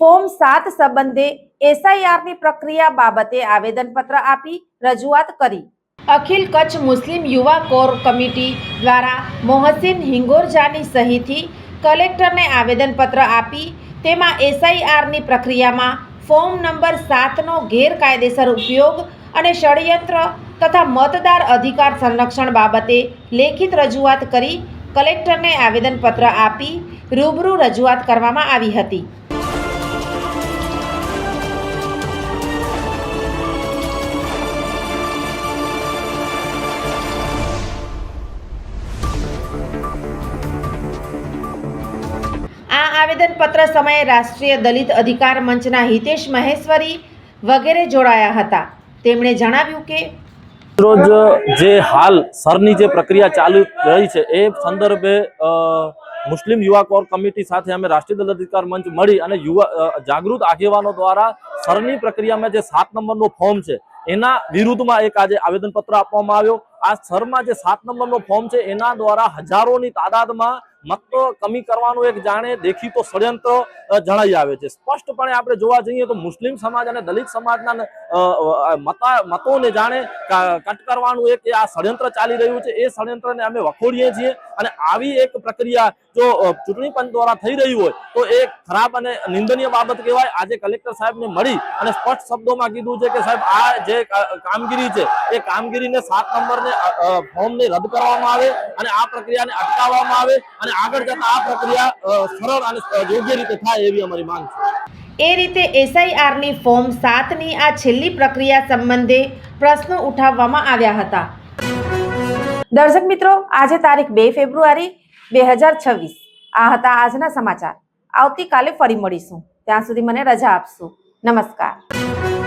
Form સાત સંબંધે એસઆઈઆરની પ્રક્રિયા બાબતે આવેદનપત્ર આપી રજૂઆત કરી. અખિલ કચ્છ મુસ્લિમ યુવા કોર કમિટી દ્વારા મોહસિન હિંગોરજાની સહીથી કલેક્ટરને આવેદનપત્ર આપી તેમાં એસઆઈઆરની પ્રક્રિયામાં ફોર્મ નંબર સાતનો ગેરકાયદેસર ઉપયોગ અને ષડયંત્ર તથા મતદાર અધિકાર સંરક્ષણ બાબતે લેખિત રજૂઆત કરી કલેક્ટરને આવેદનપત્ર આપી રૂબરૂ રજૂઆત કરવામાં આવી હતી. આવેદનપત્ર સમયે રાષ્ટ્રીય દલિત અધિકાર મંચના હિતેશ મહેશ્વરી વગેરે જોડાયા હતા. તેમણે જણાવ્યું કે રોજ જે હાલ સરની જે પ્રક્રિયા ચાલુ રહી છે, એ સંદર્ભે મુસ્લિમ યુવા કોર કમિટી સાથે અમે રાષ્ટ્રીય દલ અધિકાર મંચ મળી અને યુવા જાગૃત આગેવાનો દ્વારા સરની પ્રક્રિયામાં જે સાત નંબરનો ફોર્મ છે, એના વિરુદ્ધમાં એક આજે આવેદનપત્ર આપવામાં આવ્યો. આ સરમાં જે સાત નંબરનો ફોર્મ છે, એના દ્વારા હજારોની તાદાદમાં મત કમી કરવાનું એક જાણે દેખીતો ષડયંત્ર જણાઈ આવે છે. સ્પષ્ટપણે આપણે જોવા જઈએ તો મુસ્લિમ સમાજ અને દલિત સમાજના મતોને જાણે કા- કટ કરવાનું એક આ ષડયંત્ર ચાલી રહ્યું છે. એ ષડયંત્રને અમે વખોડીએ છીએ અને આવી એક પ્રક્રિયા જો ચૂંટણી પંચ દ્વારા થઈ રહી હોય તો એ ખરાબ અને નિંદનીય બાબત કહેવાય. આજે કલેક્ટર સાહેબને મળી અને સ્પષ્ટ શબ્દોમાં કીધું છે કે સાહેબ, આ જે કામગીરી છે એ કામગીરીને સાત નંબરને ફોર્મને રદ કરવામાં આવે અને આ પ્રક્રિયાને અટકાવવામાં આવે અને આગળ જતા આ પ્રક્રિયા સરળ અને યોગ્ય રીતે થાય એવી અમારી માંગ છે. એ રીતે એસઆઈઆરની ફોર્મ સાતની આ છેલ્લી પ્રક્રિયા સંબંધે પ્રશ્નો ઉઠાવવામાં આવ્યા હતા. દર્શક મિત્રો, આજે તારીખ બે ફેબ્રુઆરી બે હજાર છવ્વીસ. આ હતા આજના સમાચાર. આવતીકાલે ફરી મળીશું. ત્યાં સુધી મને રજા આપશો. નમસ્કાર.